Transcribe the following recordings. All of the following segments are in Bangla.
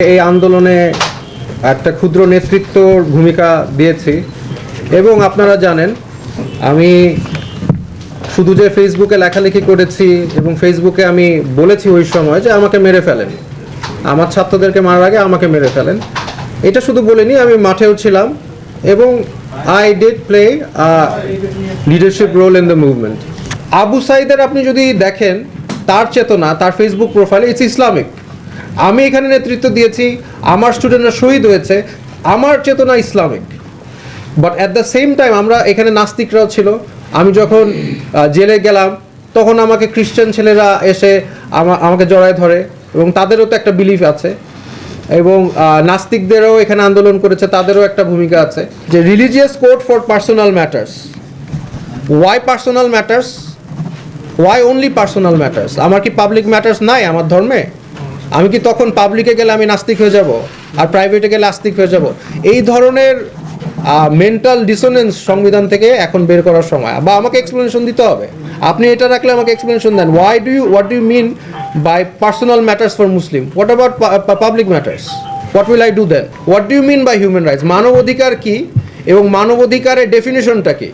এই আন্দোলনে একটা ক্ষুদ্র নেতৃত্বর ভূমিকা দিয়েছি। এবং আপনারা জানেন, আমি শুধু যে ফেসবুকে লেখালেখি করেছি এবং ফেসবুকে আমি বলেছি ওই সময় যে আমাকে মেরে ফেলেন। আমার ছাত্রদেরকে মারার আগে আমাকে মেরে ফেলেন। এটা শুধু বলিনি, আমি মাঠেও ছিলাম এবং I did play leadership role in the movement Abu সাইদের আপনি যদি দেখেন, তার চেতনা, তার ফেসবুক প্রোফাইলে ইটস ইসলামিক আমি এখানে নেতৃত্ব দিয়েছি, আমার স্টুডেন্টরা শহীদ হয়েছে, আমার চেতনা Islamic. But at the same time আমরা এখানে নাস্তিকরাও ছিল। আমি যখন জেলে গেলাম, তখন আমাকে খ্রিশ্চান ছেলেরা এসে আমা- আমাকে জড়ায় ধরে এবং তাদেরও তো একটা বিলিফ আছে। এবং নাস্তিকদেরও এখানে আন্দোলন করেছে, তাদেরও একটা ভূমিকা আছে। যে religious code for personal matters why personal matters why only personal matters আমার কি পাবলিক ম্যাটার্স নাই আমার ধর্মে? আমি কি তখন পাবলিকে গেলে আমি নাস্তিক হয়ে যাব? আর প্রাইভেটে গেলে আস্তিক হয়ে যাব? এই ধরনের মেন্টাল ডিসোনেন্স সংবিধান থেকে এখন বের করার সময়। বা আমাকে এক্সপ্লেনেশন দিতে হবে। আপনি এটা রাখলে আমাকে explanation then. Why do you what do you mean by personal matters for Muslim what about public matters what will I do then what do you mean by human rights মানব অধিকার কী? এবং মানব অধিকারের ডেফিনেশনটা কি?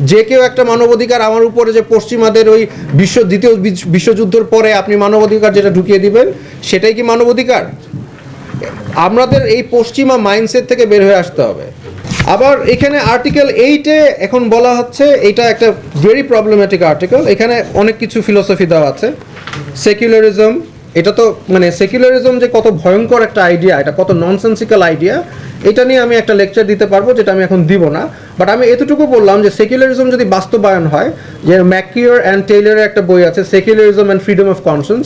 যে কেউ একটা মানবাধিকার আমার উপরে যে পশ্চিমাদের ওই বিশ্ব, দ্বিতীয় বিশ- বিশ্বযুদ্ধের পরে আপনি মানবাধিকার যেটা ঢুকিয়ে দিবেন, সেটাই কি মানবাধিকার? আমাদের এই পশ্চিমা মাইন্ডসেট থেকে বের হয়ে আসতে হবে। আবার এখানে আর্টিকেল এইটে এখন বলা হচ্ছে, এটা একটা ভেরি প্রবলেম্যাটিক আর্টিকেল এখানে অনেক কিছু ফিলোসফি দেওয়া আছে। সেকুলারিজম এটা তো মানে সেকুলারিজম যে কত ভয়ঙ্কর একটা আইডিয়া এটা কত ননসেন্সিক্যাল আইডিয়া এটা নিয়ে আমি একটা লেকচার দিতে পারব যেটা আমি এখন দিব না। বাট আমি এতটুকু বললাম যে সেকুলারিজম যদি বাস্তবায়ন হয়, যে ম্যাকিওর অ্যান্ড টেইলরের একটা বই আছে secularism and freedom of conscience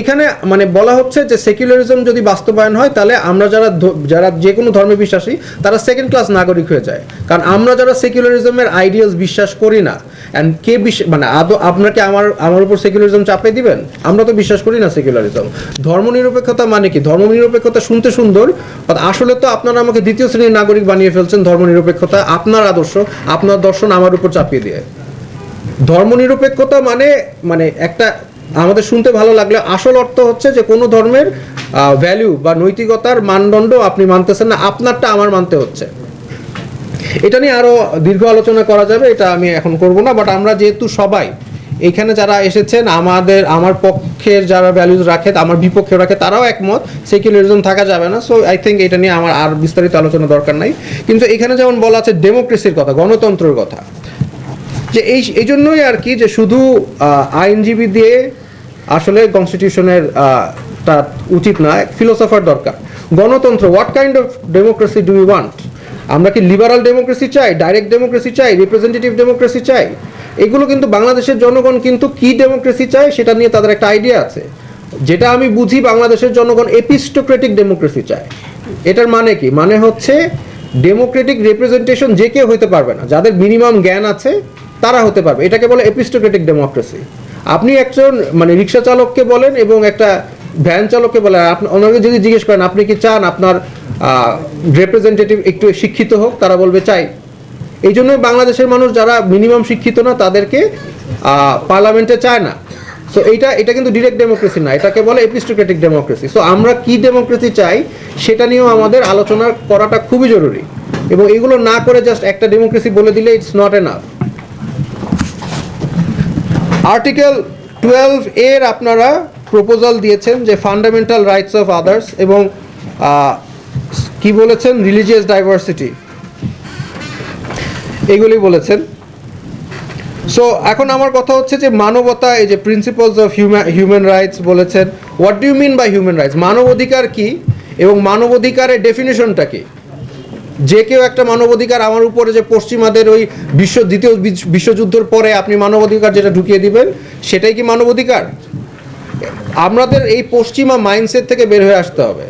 এখানে মানে বলা হচ্ছে যে সেকুলারিজম যদি বাস্তবায়ন হয়, তাহলে আমরা যারা যারা যে কোনো ধর্মে বিশ্বাসী, তারা সেকেন্ড ক্লাস নাগরিক হয়ে যায়। কারণ আমরা যারা সেকুলারিজমের আইডিয়ালস বিশ্বাস করি না অ্যান্ড কে বিশ্বাস মানে আদৌ আপনাকে আমার আমার উপর সেকুলারিজম চাপিয়ে দিবেন? আমরা তো বিশ্বাস করি না সেকুলারিজম ধর্মনিরপেক্ষতা মানে কি? ধর্মনিরপেক্ষতা শুনতে সুন্দর আসলে তো আপনারা আমাকে দ্বিতীয় শ্রেণির নাগরিক বানিয়ে ফেলছেন ধর্মনিরপেক্ষতা, আপনার আদর্শ, আপনার দর্শন আমার উপর চাপিয়ে দিয়ে। ধর্মনিরপেক্ষতা মানে মানে একটা আমাদের শুনতে ভালো লাগলে আসল অর্থ হচ্ছে যে কোনো ধর্মের ভ্যালু বা নৈতিকতার মানদণ্ড আপনি মানতেছেন না, আপনারটা আমার মানতে হচ্ছে। এটা নিয়ে আরও দীর্ঘ আলোচনা করা যাবে, এটা আমি এখন করব না বাট আমরা যেহেতু সবাই এখানে যারা এসেছেন, আমাদের, আমার পক্ষের যারা ভ্যালুজ রাখে, আমার বিপক্ষে রাখে, তারাও একমত সেকুলারিজম থাকা যাবে না সো আই থিঙ্ক এটা নিয়ে আমার আর বিস্তারিত আলোচনা দরকার নাই। কিন্তু এখানে যেমন বলা আছে ডেমোক্রেসির কথা, গণতন্ত্রের কথা, যে এই এই জন্যই আর কি যে শুধু আইনজীবী দিয়ে আসলে কনস্টিটিউশনের তা উচিত না ফিলোসফার দরকার। গণতন্ত্র what kind of democracy do you want আমরা কি লিবারাল ডেমোক্রেসি চাই ডাইরেক্ট ডেমোক্রেসি চাই রিপ্রেজেন্টেটিভ ডেমোক্রেসি চাই? এগুলো কিন্তু বাংলাদেশের জনগণ কিন্তু কি ডেমোক্রেসি চায় সেটা নিয়ে তাদের একটা আইডিয়া আছে। যেটা আমি বুঝি বাংলাদেশের জনগণ এপিস্টোক্রেটিক ডেমোক্রেসি চায়। এটার মানে কি? মানে হচ্ছে ডেমোক্রেটিক রিপ্রেজেন্টেশন যে কেউ হতে পারবে না। যাদের মিনিমাম জ্ঞান আছে, তারা হতে পারবে। এটাকে বলে এপিস্টোক্রেটিক ডেমোক্রেসি আপনি একজন মানে রিক্সা চালককে বলেন এবং একটা ভ্যান চালককে বলেন। আপনি ওনাকে যদি জিজ্ঞেস করেন, আপনি কি চান আপনার রিপ্রেজেন্টেটিভ একটু শিক্ষিত হোক, তারা বলবে, চাই। এই জন্যই বাংলাদেশের মানুষ যারা মিনিমাম শিক্ষিত না, তাদেরকে পার্লামেন্টে চায় না। সো এইটা, এটা কিন্তু ডিরেক্ট ডেমোক্রেসি না, এটাকে বলে এপিস্টোক্রেটিক ডেমোক্রেসি সো আমরা কি ডেমোক্রেসি চাই, সেটা নিয়েও আমাদের আলোচনা করাটা খুবই জরুরি। এবং এগুলো না করে জাস্ট একটা ডেমোক্রেসি বলে দিলে it's not enough article twelve এর আপনারা প্রপোজাল দিয়েছেন যে ফান্ডামেন্টাল রাইটস অফ আদার্স এবং কি বলেছেন? রিলিজিয়াস ডাইভার্সিটি এগুলি বলেছেন। সো এখন আমার কথা হচ্ছে যে মানবতা, এই যে প্রিন্সিপালস অফ হিউম্যান রাইটস বলেছেন what do mean by human rights মানব অধিকার কি এবং মানব অধিকারের ডেফিনেশনটা কি? যে কেউ একটা মানবাধিকার আমার উপরে যে পশ্চিমাদের ওই বিশ্ব, দ্বিতীয় বিশ- বিশ্বযুদ্ধের পরে আপনি মানবাধিকার যেটা ঢুকিয়ে দিবেন, সেটাই কি মানবাধিকার? আমাদের এই পশ্চিমা মাইন্ডসেট থেকে বের হয়ে আসতে হবে।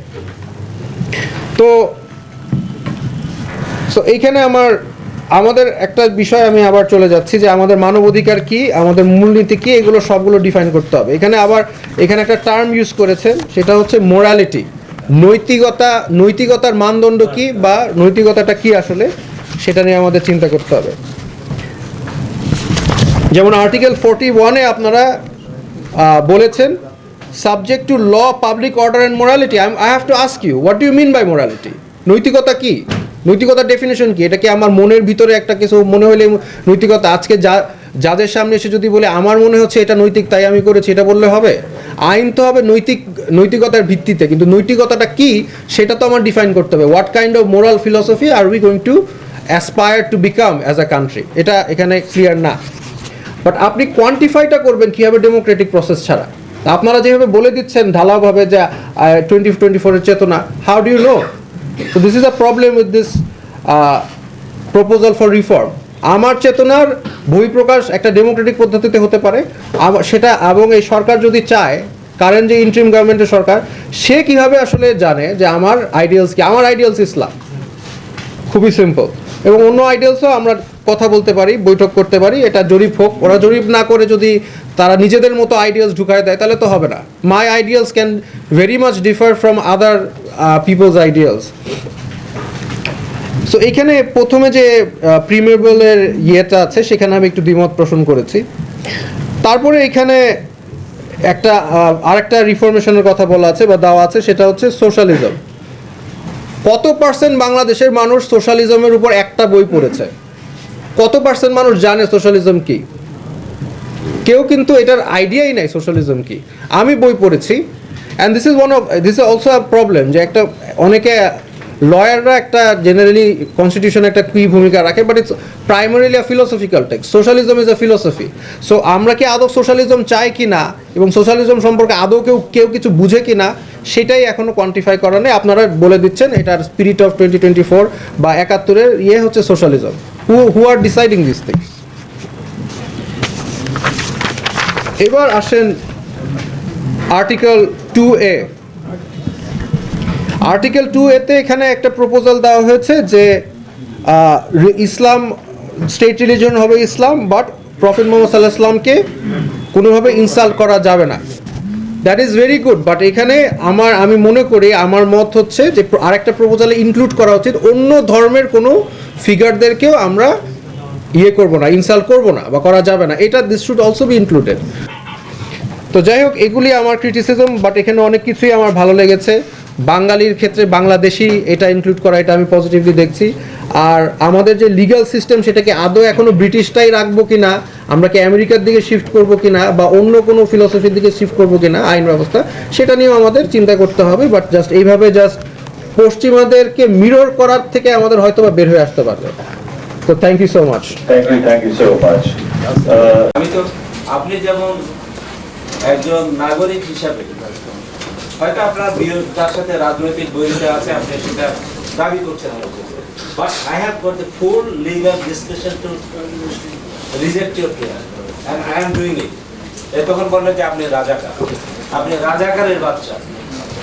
তো সো এইখানে আমার, আমাদের একটা বিষয় আমি আবার চলে যাচ্ছি যে আমাদের মানবাধিকার কি, আমাদের মূলনীতি কি, এগুলো সবগুলো ডিফাইন করতে হবে। এখানে আবার, এখানে একটা টার্ম ইউজ করেছেন, সেটা হচ্ছে মোরালিটি নৈতিকতা, নৈতিকতার মানদণ্ড কি বা নৈতিকতাটা কি আসলে, সেটা নিয়ে আমাদের চিন্তা করতে হবে। যেমন আর্টিকেল ফোরটি ওয়ানে আপনারা বলেছেন subject to law public order and morality I have to ask you what you mean by morality নৈতিকতা কি? নৈতিকতার ডেফিনেশন কি? এটা কি আমার মনের ভিতরে একটা কিছু মনে হলে নৈতিকতা? আজকে যা, যাদের সামনে এসে যদি বলে, আমার মনে হচ্ছে এটা নৈতিক, তাই আমি করেছি, এটা বললে হবে? আইন তো হবে নৈতিক, নৈতিকতার ভিত্তিতে, কিন্তু নৈতিকতাটা কি? সেটা তো আমার ডিফাইন করতে হবে। What kind of moral philosophy are we going to aspire to become as a country এটা এখানে ক্লিয়ার না। বাট আপনি কোয়ান্টিফাইটা করবেন কীভাবে ডেমোক্রেটিক প্রসেস ছাড়া। আপনারা যেভাবে বলে দিচ্ছেন ঢালাওভাবে যে টোয়েন্টি টোয়েন্টি ফোরের চেতনা how do you know so this is a problem with this proposal for reform আমার চেতনার বহিঃপ্রকাশ একটা ডেমোক্রেটিক পদ্ধতিতে হতে পারে। সেটা এবং এই সরকার যদি চায় কারেন্ট যে ইন্ট্রিম গভর্নমেন্টের সরকার, সে কীভাবে আসলে জানে যে আমার আইডিয়ালস কি? আমার আইডিয়ালস ইসলাম। খুবই সিম্পল এবং অন্য আইডিয়ালসও আমরা কথা বলতে পারি বৈঠক করতে পারি এটা জরিপ হোক। ওরা জরিপ না করে যদি তারা নিজেদের মতো আইডিয়ালস ঢুকায় দেয় তাহলে তো হবে না। My ideals can very much differ from other people's ideals so এখানে প্রথমে যে প্রিমিয়েবলের ইয়েটা আছে সেখানে আমি একটু দ্বিমত পোষণ করেছি। তারপরে এখানে একটা আহ, আরেকটা রিফরমেশনের কথা বলা আছে বা দেওয়া আছে সেটা হচ্ছে সোশ্যালিজম কত পার্সেন্ট বাংলাদেশের মানুষ সোশ্যালিজমের উপর একটা বই পড়েছে? কত পার্সেন্ট মানুষ জানে সোশ্যালিজম কি? কেউ কিন্তু এটার আইডিয়াই নাই সোশ্যালিজম কি। আমি বই পড়েছি and this is one of this is also a problem যে একটা, অনেকে লয়াররা একটা জেনারেলি কনস্টিটিউশনে একটা কি ভূমিকা রাখে but it's primarily a philosophical text socialism is a philosophy so আমরা কি আদৌ সোশ্যালিজম চাই কি না, এবং সোশ্যালিজম সম্পর্কে আদৌ কেউ কেউ কিছু বুঝে কি না, সেটাই এখনও কোয়ান্টিফাই করা নেই। আপনারা বলে দিচ্ছেন, এটার spirit of twenty twenty four বা একাত্তরের ইয়ে হচ্ছে socialism who who are deciding this things এবার আসেন article two A article two এতে এখানে একটা প্রপোজাল দেওয়া হয়েছে যে ইসলাম স্টেট রিলিজন হবে ইসলাম বাট প্রফেট মোহাম্মদ সাল্লাহ ইসলামকে কোনোভাবে ইনসাল্ট করা যাবে না। That is very good but এখানে আমার, আমি মনে করি আমার মত হচ্ছে যে আরেকটা প্রপোজালে ইনক্লুড করা উচিত। অন্য ধর্মের কোনো ফিগারদেরকেও আমরা ইয়ে করব না ইনসাল্ট করব না বা করা যাবে না। এটা this should also be included তো যাই হোক, এগুলি আমার ক্রিটিসিজম বাট এখানে অনেক কিছুই আমার ভালো লেগেছে। বাঙালির ক্ষেত্রে বাংলাদেশি এটা ইনক্লুড করা এটা আমি পজিটিভলি দেখছি। আর আমাদের যে লিগ্যাল সিস্টেম সেটাকে আদৌ এখনও ব্রিটিশটাই রাখব কিনা আমরা কি আমেরিকার দিকে শিফট করব কিনা বা অন্য কোনো ফিলসফির দিকে শিফট করব কিনা আইন ব্যবস্থা সেটা নিয়েও আমাদের চিন্তা করতে হবে বাট জাস্ট এইভাবে জাস্ট পশ্চিমাদেরকে মিরর করার থেকে আমাদের হয়তো বা বের হয়ে আসতে পারবে। তো thank you so much Thank you, thank you so much. Uh, আমি তো আপনি যেমন একজন নাগরিক হিসাবে হয়তো আপনার তার সাথে রাজনৈতিক বৈরিতা আছে, আপনি সেটা দাবি করছেন but I have got the full legal discussion to reject your player and I am doing it এ তখন বললেন যে আপনি রাজাকার। আপনি রাজাকারের বাচ্চা।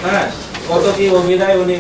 হ্যাঁ? কত কি অভিনয় উনি